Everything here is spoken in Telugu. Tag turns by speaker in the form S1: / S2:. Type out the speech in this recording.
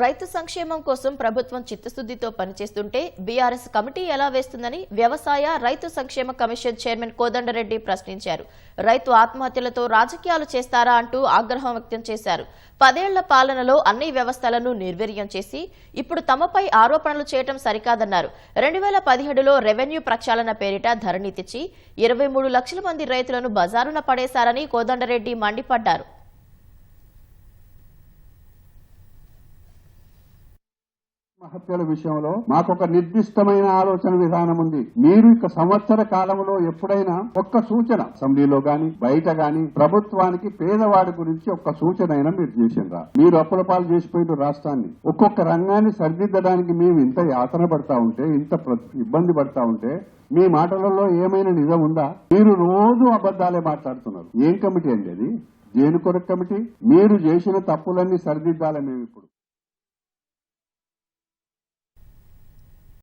S1: రైతు సంక్షేమం కోసం ప్రభుత్వం చిత్తశుద్దితో పనిచేస్తుంటే బీఆర్ఎస్ కమిటీ ఎలా వేస్తుందని వ్యవసాయ రైతు సంక్షేమ కమిషన్ చైర్మన్ కోదండరెడ్డి ప్రశ్నించారు. రైతు ఆత్మహత్యలతో రాజకీయాలు చేస్తారా అంటూ ఆగ్రహం వ్యక్తం చేశారు. పదేళ్ళ పాలనలో అన్ని వ్యవస్థలను నిర్వీర్యం చేసి ఇప్పుడు తమపై ఆరోపణలు చేయటం సరికాదన్నారు. రెండు వేల పదిహేడులో రెవెన్యూ ప్రక్షాళన పేరిట ధరణి తెచ్చి ఇరవై మూడు లక్షల మంది రైతులను బజారున పడేశారని కోదండరెడ్డి మండిపడ్డారు.
S2: హత్యల విషయంలో మాకు ఒక నిర్దిష్టమైన ఆలోచన విధానం ఉంది. మీరు ఇక సంవత్సర కాలంలో ఎప్పుడైనా ఒక్క సూచన అసెంబ్లీలో గాని బయట గాని ప్రభుత్వానికి పేదవాడి గురించి ఒక్క సూచన అయినా మీరు చేసిండ్రా? మీరు అప్పుల పాలు చేసిపోయిన రాష్ట్రాన్ని. ఒక్కొక్క రంగాన్ని సరిదిద్దడానికి మేము ఇంత యాతన పడతా ఉంటే ఇంత ఇబ్బంది పడతా ఉంటే మీ మాటలలో ఏమైనా నిజం ఉందా? మీరు రోజు అబద్దాలే మాట్లాడుతున్నారు. ఏం కమిటీ అండి అది? దేని కొరకు కమిటీ? మీరు చేసిన తప్పులన్నీ సరిదిద్దాలి మేము ఇప్పుడు.